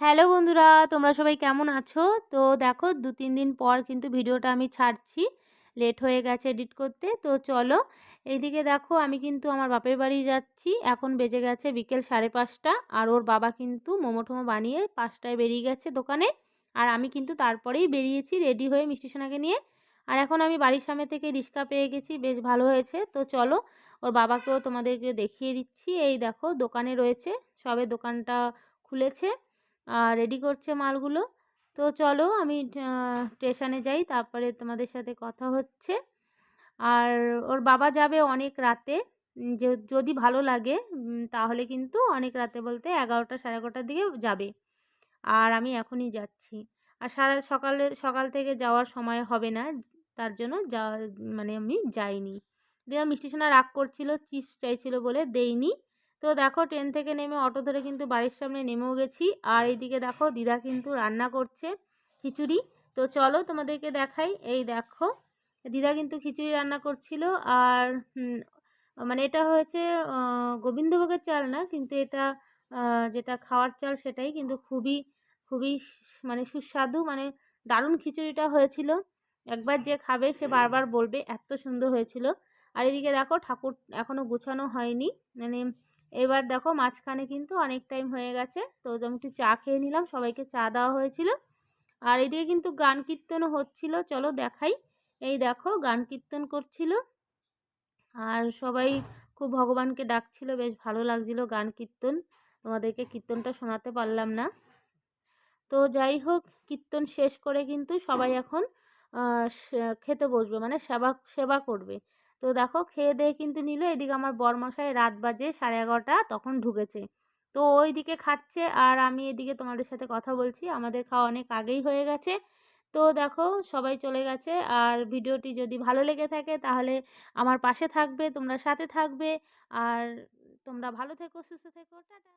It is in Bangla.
হ্যালো বন্ধুরা, তোমরা সবাই কেমন আছো? তো দেখো, দু তিন দিন পর কিন্তু ভিডিওটা আমি ছাড়ছি। লেট হয়ে গেছে এডিট করতে। তো চলো, এইদিকে দেখো, আমি কিন্তু আমার বাপের বাড়ি যাচ্ছি। এখন বেজে গেছে বিকেল সাড়ে পাঁচটা। আর ওর বাবা কিন্তু মোমো টোমো বানিয়ে পাঁচটায় বেরিয়ে গেছে দোকানে। আর আমি কিন্তু তারপরেই বেরিয়েছি রেডি হয়ে মিষ্টি সোনাকে নিয়ে। আর এখন আমি বাড়ির সামনে থেকে রিক্সা পেয়ে গেছি, বেশ ভালো হয়েছে। তো চলো, ওর বাবাকেও তোমাদেরকে দেখিয়ে দিচ্ছি। এই দেখো, দোকানে রয়েছে, সবে দোকানটা খুলেছে। রেডি করছে মালগুলো। তো চলো আমি স্টেশনে যাই, তারপরে তোমাদের সাথে কথা হচ্ছে। আর ওর বাবা যাবে অনেক রাতে। যদি ভালো লাগে তাহলে কিন্তু অনেক রাতে বলতে এগারোটা, সাড়ে এগারোটার দিকে যাবে। আর আমি এখনই যাচ্ছি। আর সারা সকালে, সকাল থেকে যাওয়ার সময় হবে না। তার জন্য যা মানে আমি যাইনি। দিয়ে মিষ্টি সোনা রাগ করছিল, চিপস চাইছিল বলে দেইনি। তো দেখো ট্রেন থেকে নেমে অটো ধরে কিন্তু বাড়ির সামনে নেমেও গেছি। আর এইদিকে দেখো দিদা কিন্তু রান্না করছে খিচুড়ি। তো চলো তোমাদেরকে দেখাই। এই দেখো দিদা কিন্তু খিচুড়ি রান্না করছিল। আর মানে এটা হয়েছে গোবিন্দভোগের চাল না কিন্তু এটা যেটা খাওয়ার চাল সেটাই কিন্তু খুবই খুবই মানে সুস্বাদু মানে দারুণ খিচুড়িটা হয়েছিল। একবার যে খাবে সে বারবার বলবে এত সুন্দর হয়েছিল। আর এদিকে দেখো ঠাকুর এখনও গুছানো হয়নি। মানে এবার দেখো মাঝখানে কিন্তু অনেক টাইম হয়ে গেছে, তো আমি একটু চা খেয়ে নিলাম, সবাইকে চা দেওয়া হয়েছিল। আর এদিকে কিন্তু গান কীর্তনও হচ্ছিল, চলো দেখাই। এই দেখো গান কীর্তন করছিল, আর সবাই খুব ভগবানকে ডাকছিল, বেশ ভালো লাগছিল গান কীর্তন। তোমাদেরকে কীর্তনটা শোনাতে পারলাম না। তো যাই হোক, কীর্তন শেষ করে কিন্তু সবাই এখন খেতে বসবে মানে সেবা সেবা করবে। তো দেখো খেয়ে দেয়ে কিন্তু নিল। এদিকে আমার বরমশাই রাত বাজে সাড়ে এগারোটা তখন ঢুকেছে। তো ওই দিকে খাচ্ছে আর আমি এদিকে তোমাদের সাথে কথা বলছি। আমাদের খাওয়া অনেক আগেই হয়ে গেছে। তো দেখো সবাই চলে গেছে আর ভিডিওটি যদি ভালো লেগে থাকে তাহলে আমার পাশে থাকবে, তোমরা সাথে থাকবে। আর তোমরা ভালো থেকো, সুস্থ থেকো, টাটা।